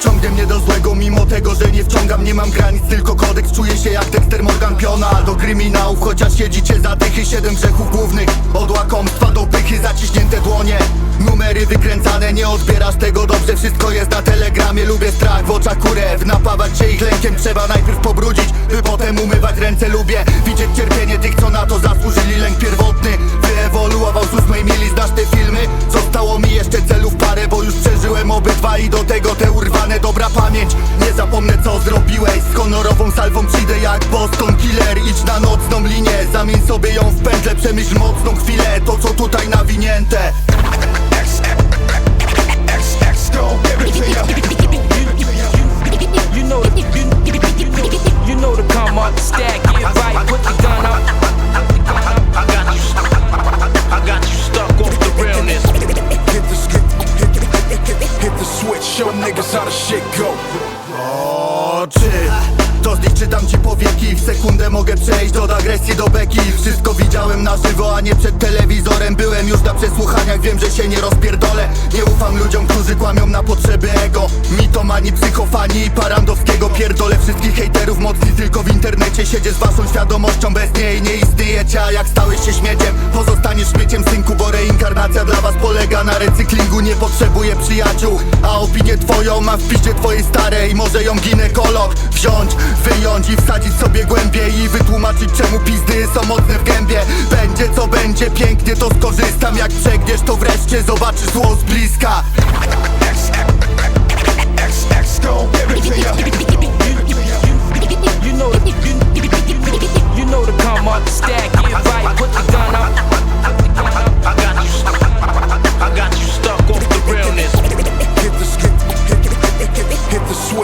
Ciągnie mnie do złego mimo tego, że nie wciągam Nie mam granic, tylko kodeks. Czuję się jak Dexter Morgan Piona Do kryminałów, chociaż siedzicie za dychy Siedem grzechów głównych. Od łakomstwa do pychy Zaciśnięte dłonie. Numery wykręcane, nie odbierasz tego dobrze Wszystko jest na telegramie, lubię strach w oczach kurew Napawać się ich lękiem, trzeba najpierw pobrudzić By potem umywać ręce, lubię Widzieć cierpienie tych, co na to zasłużyli. Lęk pierwotny, wyewoluował z ósmej mili. Znasz te filmy? Zostało mi jeszcze celów parę Bo już przeżyłem obydwa i do tego te Dobra pamięć, nie zapomnę co zrobiłeś. Z honorową salwą przyjdę jak Boston Killer. Idź na nocną linię, zamień sobie ją w pętlę Przemyśl mocną chwilę, to co tutaj nawinięte switch, show niggas how shit go. oczy. To zliczytam ci powieki. W sekundę mogę przejść od agresji do beki. Wszystko widziałem na żywo, a nie przed telewizorem. Byłem już na przesłuchaniach, wiem, że się nie rozpierdolę. Nie ufam ludziom, którzy kłamią na potrzeby ego. Mitomani, psychofani i parandowskiego. Pierdolę wszystkich hejterów mocni. Tylko w internecie Siedzie z waszą świadomością, bez niej nie istniejecie A jak stałeś się śmieciem, potrzebuję przyjaciół, a opinię twoją Mam w piździe twojej starej, może ją ginekolog Wziąć, wyjąć i wsadzić sobie głębiej I wytłumaczyć czemu pizdy są mocne w gębie. Będzie co będzie, pięknie to skorzystam. Jak przegniesz to wreszcie zobaczysz zło z bliska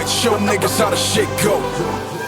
show niggas how the shit go.